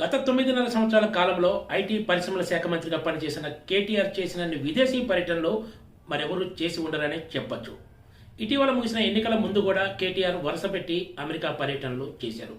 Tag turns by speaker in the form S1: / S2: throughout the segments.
S1: గత తొమ్మిదిన్నర సంవత్సరాల కాలంలో ఐటీ పరిశ్రమల శాఖ మంత్రిగా పనిచేసిన కేటీఆర్ చేసిన విదేశీ పర్యటనలో మరెవరూ చేసి ఉండరనే చెప్పొచ్చు. ఇటీవల ముగిసిన ఎన్నికల ముందు కూడా కేటీఆర్ వరుస పెట్టి అమెరికా పర్యటనలు చేశారు.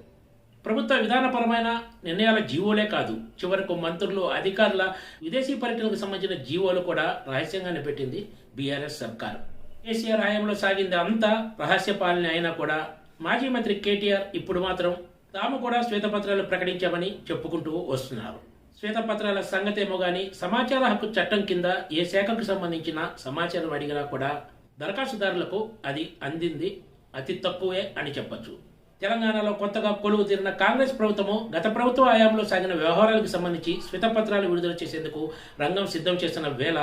S1: ప్రభుత్వ విధానపరమైన నిర్ణయాల జీవోలే కాదు చివరకు మంత్రులు అధికారుల విదేశీ పర్యటనకు సంబంధించిన జీవోలు కూడా రహస్యంగానే పెట్టింది బీఆర్ఎస్ సర్కార్. కేసీఆర్ హయాంలో సాగింది అంతా రహస్య పాలన అయినా కూడా మాజీ మంత్రి కేటీఆర్ ఇప్పుడు మాత్రం తాము కూడా శ్వేతపత్రాలు ప్రకటించామని చెప్పుకుంటూ వస్తున్నారు. శ్వేతపత్రాల సంగతేమో గాని సమాచార హక్కు చట్టం కింద ఏ శాఖకు సంబంధించిన సమాచారం అడిగినా కూడా దరఖాస్తుదారులకు అది అందింది అతి తక్కువే అని చెప్పొచ్చు. తెలంగాణలో కొత్తగా కొలువు తీరిన కాంగ్రెస్ ప్రభుత్వము గత ప్రభుత్వ హయాంలో సాగిన వ్యవహారాలకు సంబంధించి శ్వేతపత్రాలు విడుదల చేసేందుకు రంగం సిద్ధం చేసిన వేళ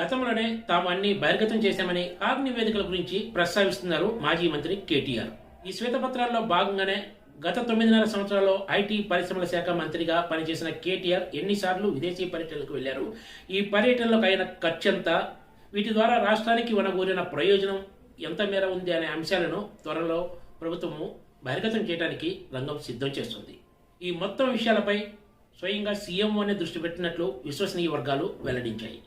S1: గతంలోనే తాము అన్ని బహిర్గతం చేశామని ఆగ్ నివేదికల గురించి ప్రస్తావిస్తున్నారు మాజీ మంత్రి కేటీఆర్. ఈ శ్వేతపత్రాల్లో భాగంగానే గత తొమ్మిదిన్నర సంవత్సరాల్లో ఐటీ పరిశ్రమల శాఖ మంత్రిగా పనిచేసిన కేటీఆర్ ఎన్నిసార్లు విదేశీ పర్యటనలకు వెళ్ళారు ఈ పర్యటనలకు అయిన ఖర్చంతా వీటి ద్వారా రాష్ట్రానికి వనగూరిన ప్రయోజనం ఎంత మేర ఉంది అనే అంశాలను త్వరలో ప్రభుత్వము బహిర్గతం చేయడానికి రంగం సిద్ధం చేస్తుంది. ఈ మొత్తం విషయాలపై స్వయంగా సీఎంఓనే దృష్టి పెట్టినట్లు విశ్వసనీయ వర్గాలు వెల్లడించాయి.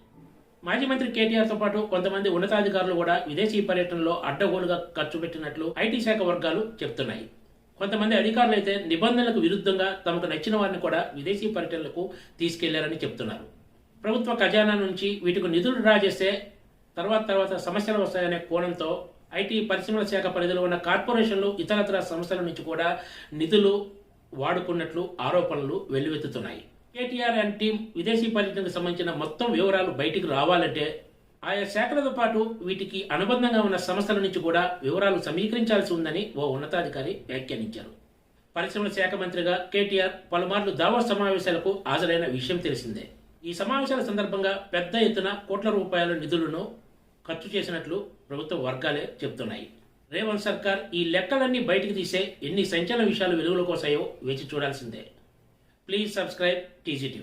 S1: మాజీ మంత్రి కేటీఆర్తో పాటు కొంతమంది ఉన్నతాధికారులు కూడా విదేశీ పర్యటనలో అడ్డగోలుగా ఖర్చు పెట్టినట్లు ఐటీ శాఖ వర్గాలు చెప్తున్నాయి. కొంతమంది అధికారులు అయితే నిబంధనలకు విరుద్ధంగా తమకు నచ్చిన వారిని కూడా విదేశీ పర్యటనలకు తీసుకెళ్ళారని చెప్తున్నారు. ప్రభుత్వ ఖజానా నుంచి వీటికి నిధులు డ్రా చేస్తే తర్వాత తర్వాత సమస్యలు వస్తాయనే కోణంతో ఐటీ పరిశ్రమల శాఖ పరిధిలో ఉన్న కార్పొరేషన్లు ఇతరతర సంస్థల నుంచి కూడా నిధులు వాడుకున్నట్లు ఆరోపణలు వెల్లువెత్తుతున్నాయి. కేటీఆర్ అండ్ టీం విదేశీ పర్యటనకు సంబంధించిన మొత్తం వివరాలు బయటికి రావాలంటే ఆయా శాఖలతో పాటు వీటికి అనుబంధంగా ఉన్న సంస్థల నుంచి కూడా వివరాలు సమీకరించాల్సి ఉందని ఓ ఉన్నతాధికారి వ్యాఖ్యానించారు. పరిశ్రమల శాఖ మంత్రిగా కేటీఆర్ పలుమార్లు దావా సమావేశాలకు హాజరైన విషయం తెలిసిందే. ఈ సమావేశాల సందర్భంగా పెద్ద ఎత్తున కోట్ల రూపాయల నిధులను ఖర్చు చేసినట్లు ప్రభుత్వ వర్గాలే చెబుతున్నాయి. రేవంత్ సర్కార్ ఈ లెక్కలన్నీ బయటికి తీసే ఎన్ని సంచలన విషయాలు వెలుగులోకి వస్తాయో వేచి చూడాల్సిందే. Please subscribe TGTV